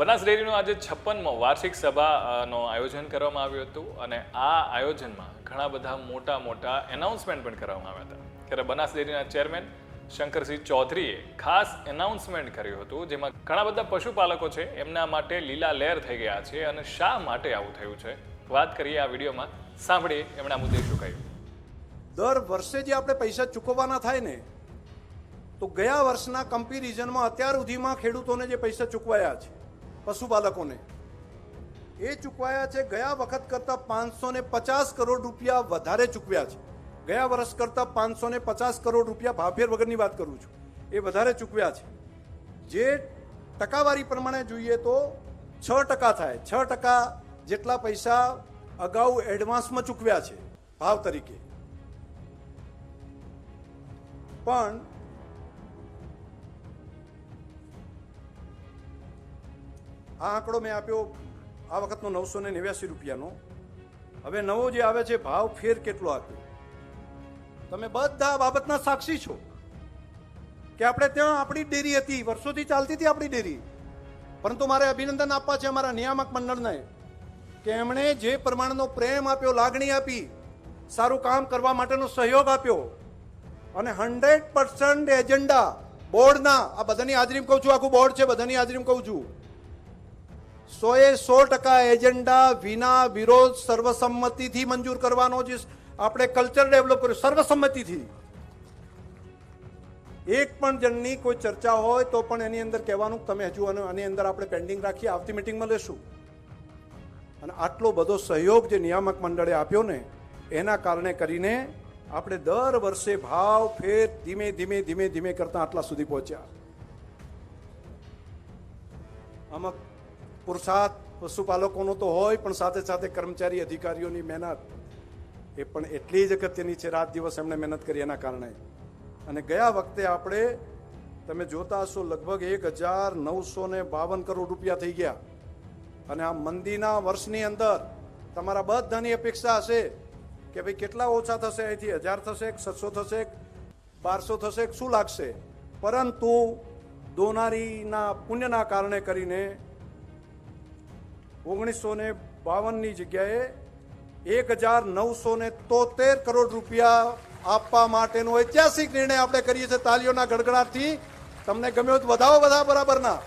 બનાસ ડેરીનું આજે છપ્પનમો વાર્ષિક સભાનો આયોજન કરવામાં આવ્યું હતું અને આ આયોજનમાં ઘણા બધા મોટા મોટા એનાઉન્સમેન્ટ પણ કરવામાં આવ્યા હતા. ત્યારે બનાસ ડેરીના ચેરમેન શંકરસિંહ ચૌધરીએ ખાસ એનાઉન્સમેન્ટ કર્યું હતું, જેમાં ઘણા બધા પશુપાલકો છે, એમના માટે લીલા લહેર થઈ ગયા છે અને શા માટે આવું થયું છે? વાત કરીએ આ વિડીયોમાં. સાંભળીએ એમણે આ મુદ્દે શું કહ્યું. દર વર્ષે જે આપણે પૈસા ચૂકવવાના થાય ને, તો ગયા વર્ષના કમ્પેરિઝનમાં અત્યાર સુધીમાં ખેડૂતોને જે પૈસા ચૂકવાયા છે પશુપાલકોને. એ ચૂકવાયા છે, ગયા વખત કરતાં પાંચસો ને પચાસ કરોડ રૂપિયા વધારે ચૂકવ્યા છે. ગયા વર્ષ કરતાં પાંચસો ને પચાસ કરોડ રૂપિયા ભાવફેર વગરની વાત કરું છું. એ વધારે ચૂકવ્યા છે. જે ટકાવારી પ્રમાણે જોઈએ તો છ ટકા થાય. છ ટકા જેટલા પૈસા અગાઉ એડવાન્સમાં ચૂકવ્યા છે, ભાવ તરીકે. પણ આ આંકડો મેં આપ્યો આ વખતનો નવસો ને નેવ્યાસી રૂપિયાનો. હવે નવો જે આવે છે, ભાવ ફેર કેટલો આપ્યો? તમે બધા બાબતના સાક્ષી છો કે આપણે ત્યાં આપણી ડેરી હતી, વર્ષોથી ચાલતી હતી આપણી ડેરી. પરંતુ મારે અભિનંદન આપવા છે અમારા નિયામક મંડળને કે એમણે જે પ્રમાણનો પ્રેમ આપ્યો, લાગણી આપી, સારું કામ કરવા માટેનો સહયોગ આપ્યો અને હંડ્રેડ પર્સન્ટ એજન્ડા, બોર્ડના, આ બધાની હાજરીમાં કહું છું, આખું બોર્ડ છે, બધાની હાજરીમાં કહું છું. સોએ સો ટકા એજન્ડા વિના વિરોધ સર્વસંમતિથી મંજૂર કરવાનો જે આપણે કલ્ચર ડેવલપ કર્યું, સર્વસંમતિથી. એક પણ જણની કોઈ ચર્ચા હોય તો પણ એની અંદર કહેવાનું તમે હજુ આની અંદર આપણે પેન્ડિંગ રાખીએ, આવતી મિટિંગમાં લેશું. અને આટલો બધો સહયોગ જે નિયામક મંડળે આપ્યો ને, એના કારણે કરીને આપણે દર વર્ષે ભાવ ફેર ધીમે ધીમે ધીમે ધીમે કરતા આટલા સુધી પહોંચ્યા. આમાં પુરુષાર્થ પશુપાલકોનો તો હોય પણ સાથે સાથે કર્મચારી અધિકારીઓની મહેનત. એ પણ એટલી જ અગત્યની છે, રાત દિવસ એમણે મહેનત કરી એના કારણે. અને ગયા વખતે આપણે, તમે જોતા હશો, લગભગ એક હજાર નવસો ને બાવન કરોડ રૂપિયા થઈ ગયા. અને આ મંદીના વર્ષની અંદર તમારા બધાની અપેક્ષા હશે કે ભાઈ કેટલા ઓછા થશે? અહીંથી હજાર થશે છસો થશે બારસો થશે શું લાગશે? પરંતુ દોનારીના પુણ્યના કારણે કરીને ઓગણીસો ને બાવનની જગ્યાએ એક હજાર નવસો ને તોતેર કરોડ રૂપિયા આપવા માટેનો ઐતિહાસિક નિર્ણય આપણે કરીએ છીએ તાલીઓના ગડગડાટથી. તમને ગમ્યો તો વધાવો બધા બરાબરના.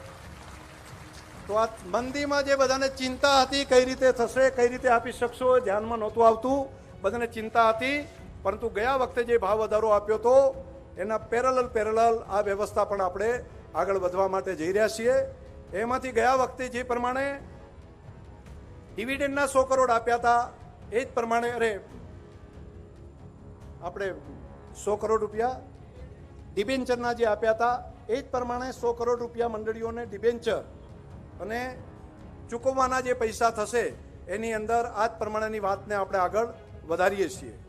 તો આ મંદીમાં જે બધાને ચિંતા હતી કઈ રીતે થશે, કઈ રીતે આપી શકશો ધ્યાનમાં નહોતું આવતું. બધાને ચિંતા હતી, પરંતુ ગયા વખતે જે ભાવ વધારો આપ્યો હતો એના પેરેલલ પેરેલલ આ વ્યવસ્થા પણ આપણે આગળ વધવા માટે જઈ રહ્યા છીએ. એમાંથી ગયા વખતે જે પ્રમાણે ડિવિડન્ડના સો કરોડ આપ્યા હતા. એ જ પ્રમાણે, અરે, આપણે સો કરોડ રૂપિયા ડિબેન્ચરના જે આપ્યા હતા, એ જ પ્રમાણે સો કરોડ રૂપિયા મંડળીઓને ડિબેન્ચર અને ચૂકવવાના જે પૈસા થશે, એની અંદર આ જ પ્રમાણેની વાતને આપણે આગળ વધારીએ છીએ.